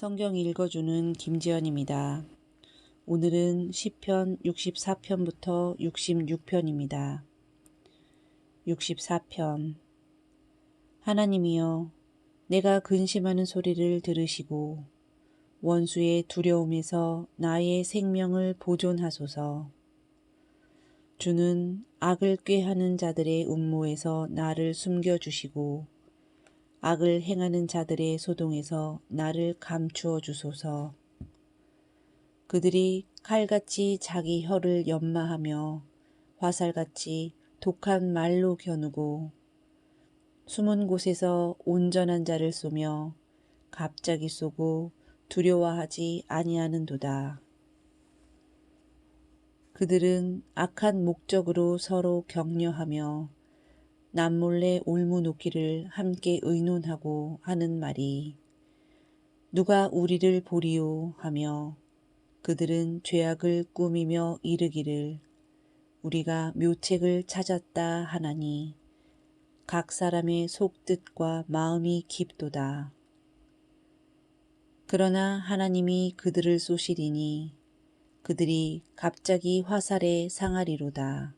성경 읽어주는 김지연입니다. 오늘은 시편 64편부터 66편입니다. 64편 하나님이여 내가 근심하는 소리를 들으시고 원수의 두려움에서 나의 생명을 보존하소서. 주는 악을 꾀하는 자들의 음모에서 나를 숨겨주시고 악을 행하는 자들의 소동에서 나를 감추어 주소서. 그들이 칼같이 자기 혀를 연마하며 화살같이 독한 말로 겨누고 숨은 곳에서 온전한 자를 쏘며 갑자기 쏘고 두려워하지 아니하는도다. 그들은 악한 목적으로 서로 격려하며 남몰래 올무놓기를 함께 의논하고 하는 말이 누가 우리를 보리오 하며 그들은 죄악을 꾸미며 이르기를 우리가 묘책을 찾았다 하나니 각 사람의 속뜻과 마음이 깊도다. 그러나 하나님이 그들을 쏘시리니 그들이 갑자기 화살에 상하리로다.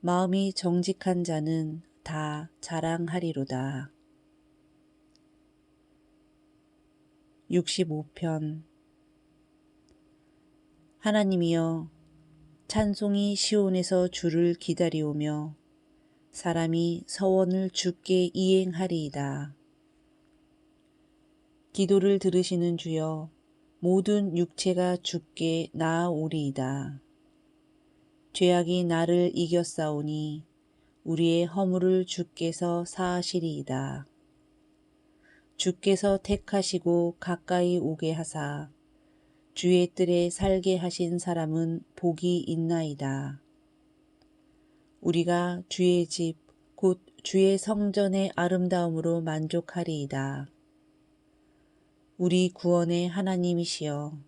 마음이 정직한 자는 다 자랑하리로다. 65편 하나님이여 찬송이 시온에서 주를 기다리오며 사람이 서원을 주께 이행하리이다. 기도를 들으시는 주여 모든 육체가 주께 나아오리이다. 죄악이 나를 이겼사오니 우리의 허물을 주께서 사하시리이다. 주께서 택하시고 가까이 오게 하사 주의 뜰에 살게 하신 사람은 복이 있나이다. 우리가 주의 집, 곧 주의 성전의 아름다움으로 만족하리이다. 우리 구원의 하나님이시여,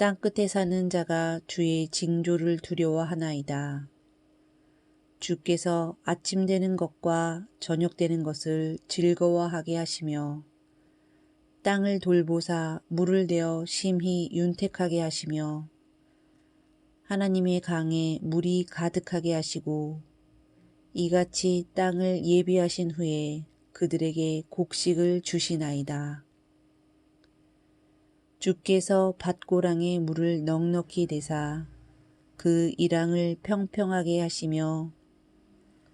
땅 끝에 사는 자가 주의 징조를 두려워하나이다. 주께서 아침 되는 것과 저녁 되는 것을 즐거워하게 하시며 땅을 돌보사 물을 대어 심히 윤택하게 하시며 하나님의 강에 물이 가득하게 하시고 이같이 땅을 예비하신 후에 그들에게 곡식을 주시나이다. 주께서 밭고랑에 물을 넉넉히 대사 그 이랑을 평평하게 하시며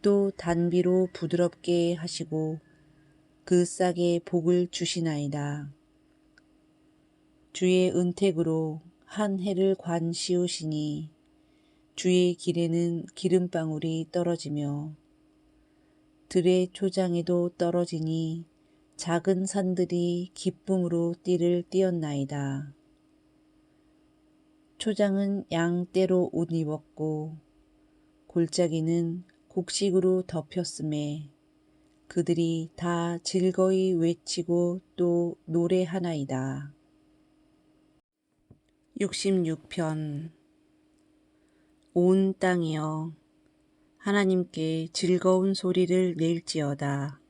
또 단비로 부드럽게 하시고 그 싹에 복을 주시나이다. 주의 은택으로 한 해를 관씌우시니 주의 길에는 기름방울이 떨어지며 들의 초장에도 떨어지니 작은 산들이 기쁨으로 띠를 띄었나이다. 초장은 양떼로 옷 입었고 골짜기는 곡식으로 덮였음에 그들이 다 즐거이 외치고 또 노래하나이다. 66편 온 땅이여 하나님께 즐거운 소리를 낼지어다.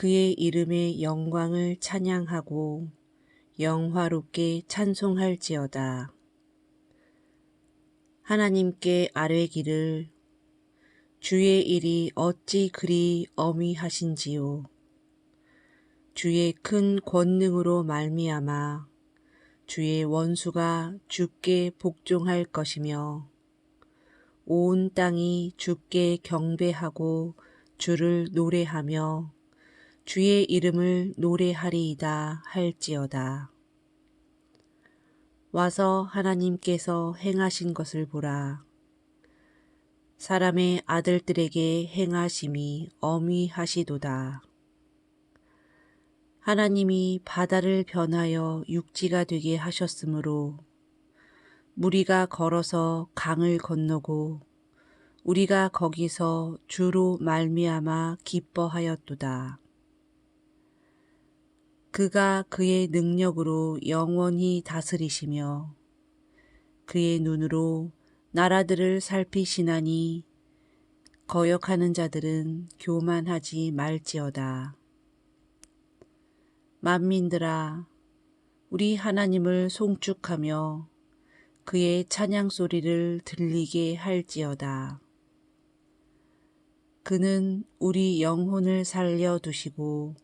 그의 이름의 영광을 찬양하고 영화롭게 찬송할지어다. 하나님께 아뢰기를 주의 일이 어찌 그리 어미하신지요. 주의 큰 권능으로 말미암아 주의 원수가 주께 복종할 것이며 온 땅이 주께 경배하고 주를 노래하며 주의 이름을 노래하리이다 할지어다. 와서 하나님께서 행하신 것을 보라. 사람의 아들들에게 행하심이 어미하시도다. 하나님이 바다를 변하여 육지가 되게 하셨으므로 무리가 걸어서 강을 건너고 우리가 거기서 주로 말미암아 기뻐하였도다. 그가 그의 능력으로 영원히 다스리시며 그의 눈으로 나라들을 살피시나니 거역하는 자들은 교만하지 말지어다. 만민들아, 우리 하나님을 송축하며 그의 찬양 소리를 들리게 할지어다. 그는 우리 영혼을 살려 두시고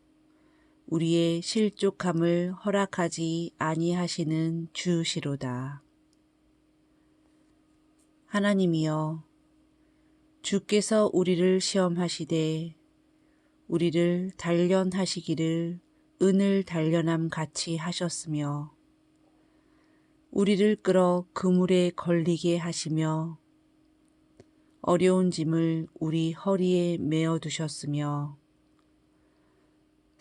우리의 실족함을 허락하지 아니하시는 주시로다. 하나님이여, 주께서 우리를 시험하시되 우리를 단련하시기를 은을 단련함 같이 하셨으며 우리를 끌어 그물에 걸리게 하시며 어려운 짐을 우리 허리에 메어 두셨으며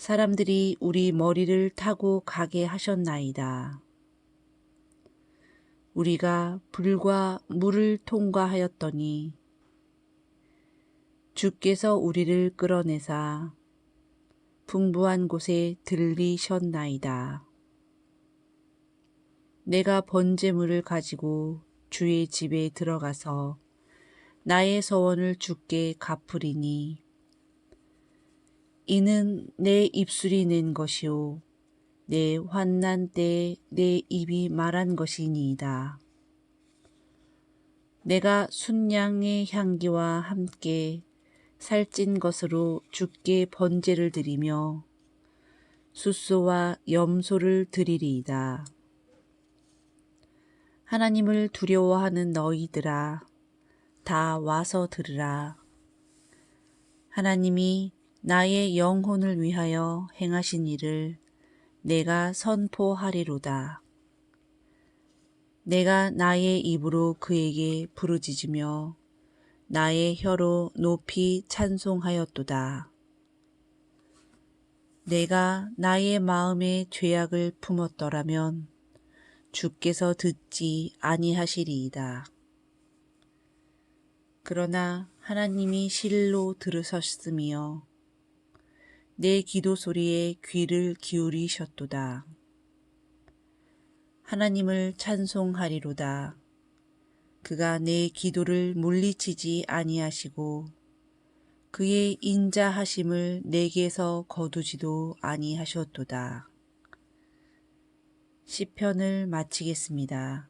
사람들이 우리 머리를 타고 가게 하셨나이다. 우리가 불과 물을 통과하였더니 주께서 우리를 끌어내사 풍부한 곳에 들리셨나이다. 내가 번제물을 가지고 주의 집에 들어가서 나의 서원을 주께 갚으리니 이는 내 입술이 낸 것이요 내 환난 때에 내 입이 말한 것이니이다. 내가 순양의 향기와 함께 살찐 것으로 주께 번제를 드리며 숫소와 염소를 드리리이다. 하나님을 두려워하는 너희들아, 다 와서 들으라. 하나님이 나의 영혼을 위하여 행하신 일을 내가 선포하리로다. 내가 나의 입으로 그에게 부르짖으며 나의 혀로 높이 찬송하였도다. 내가 나의 마음에 죄악을 품었더라면 주께서 듣지 아니하시리이다. 그러나 하나님이 실로 들으셨으며 내 기도 소리에 귀를 기울이셨도다. 하나님을 찬송하리로다. 그가 내 기도를 물리치지 아니하시고 그의 인자하심을 내게서 거두지도 아니하셨도다. 시편을 마치겠습니다.